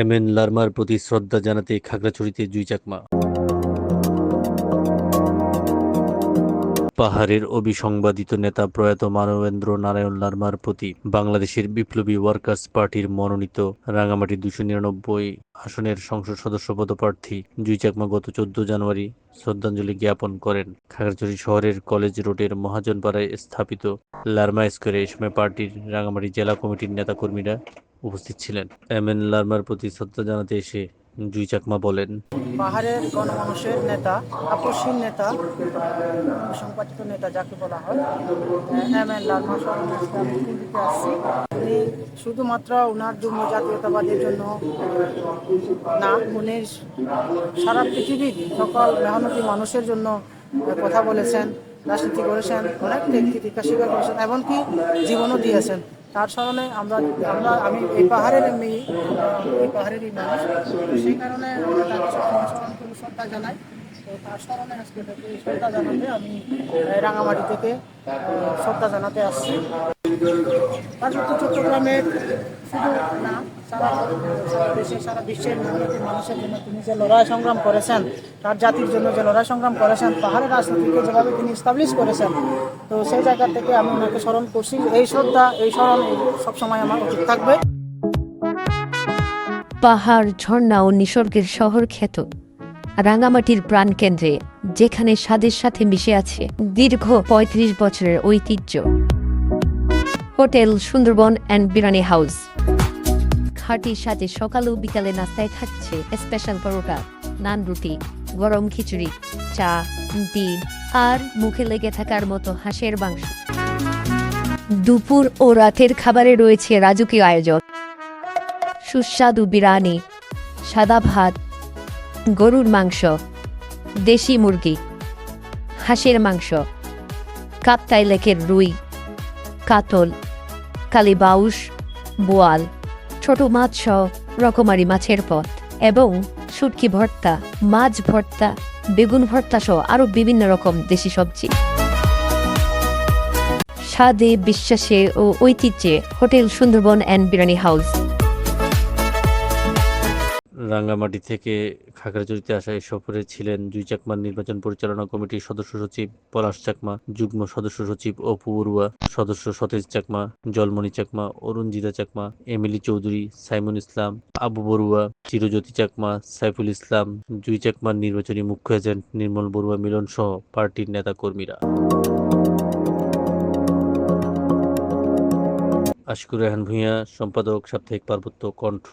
M N লারমার প্রতি শ্রদ্ধা জানাতে খাগড়াছড়িতে জুই চাকমা। পাহাড়ের অবিসংবাদিত নেতা প্রয়াত মানবেন্দ্র নারায়ণ লারমার প্রতি বাংলাদেশের বিপ্লবী ওয়ার্কার্স পার্টির মনোনীত রাঙামাটি দুশো নিরানব্বই আসনের সংসদ সদস্য পদপ্রার্থী জুই চাকমা গত চোদ্দ জানুয়ারি শ্রদ্ধাঞ্জলি জ্ঞাপন করেন। খাগড়াছড়ি শহরের কলেজ রোডের মহাজনপাড়ায় স্থাপিত লারমা স্কোয়ারে এ সময় পার্টির রাঙামাটি জেলা কমিটির নেতাকর্মীরা উপস্থিত ছিলেন। এম এন লার্মার প্রতি শ্রদ্ধা জানাতে এসে জুই চাকমা বলেন, পাহাড়ের গণমানুষের নেতা, আপসীন নেতা সংপাদিত নেতা যাকে বলা হয়, এম এন আসছি। উনি শুধুমাত্র ওনার জন্য জাতীয়তাবাদের জন্য না, উনি সারা পৃথিবীর সকল মেহনতি মানুষের জন্য কথা বলেছেন, রাজনীতি করেছেন, অনেক টিকা স্বীকার করেছেন, এমনকি জীবনও দিয়েছেন। তার স্মরণে আমরা আমরা আমি এই পাহাড়ের মেয়ে, এই পাহাড়েরই মানুষ। সেই কারণে আমরা তাকে করে শ্রদ্ধা জানাই। তো তার স্মরণে আজকে এই শ্রদ্ধা জানাতে আমি রাঙামাটি থেকে শ্রদ্ধা জানাতে আসছি। পার্বত্য চট্টগ্রামের শুধু না, সারা সারা দেশে, সারা বিশ্বের মানুষের জন্য তিনি যে লড়াই সংগ্রাম করেছেন তার জাতির জন্য যে লড়াই সংগ্রাম করেছেন, পাহাড়ের রাজনীতিকে যেভাবে তিনি স্টাবলিশ করেছেন, তো সেই জায়গা থেকে আমি ওনাকে স্মরণ করছি। এই শ্রদ্ধা, এই স্মরণ সবসময় আমার অতীত থাকবে। পাহাড়, ঝর্ণা ও নিসর্গের শহর খ্যাত। রাঙামাটির প্রাণকেন্দ্রে, যেখানে স্বাদের সাথে মিশে আছে দীর্ঘ ৩৫ বছরের ঐতিহ্য। Hotel Sundarban and biryani house. খাটির সাথে সকাল ও বিকালে নাস্তায় থাকছে স্পেশাল পরোটা, নান রুটি। গরম খিচুড়ি, চা, ডিম আর মুখে লেগে থাকার মতো হাঁসের মাংস। দুপুর ও রাতের খাবারে রয়েছে রাজকীয় আয়োজন। সুস্বাদু বিরিয়ানি, সাদা ভাত, গরুর মাংস, দেশি মুরগি, হাঁসের মাংস, কাপ্তাই লেকের রুই, কাতল কালিবাউস বোয়াল, ছোট মাছ সহ রকমারি মাছের পথ এবং শুটকি ভর্তা, মাছ ভর্তা, বেগুন ভর্তা সহ আরও বিভিন্ন রকম দেশি সবজি। স্বাদে, বিশ্বাসে ও ঐতিহ্যে hotel Sundarban and biryani house. Rangamati থেকে খাগড়াছড়িতে আসা এই সফরে ছিলেন জুই চাকমার নির্বাচন পরিচালনা কমিটির সদস্য সচিব পলাশ চাকমা, যুগ্ম সদস্য সচিব অপু বড়ুয়া, সদস্য সতেজ চাকমা, জলমণি চাকমা, অরুণজিদা চাকমা, এমিলি চৌধুরী সাইমন ইসলাম, আবু বড়ুয়া, চিরজ্যোতি চাকমা, সাইফুল ইসলাম জুই চাকমার নির্বাচনী মুখ্য এজেন্ট নির্মল বড়ুয়া মিলন সহ পার্টির নেতাকর্মীরা। আশিকুর রেহান ভূঁইয়া, সম্পাদক সাপ্তাহিক পার্বত্য কণ্ঠ।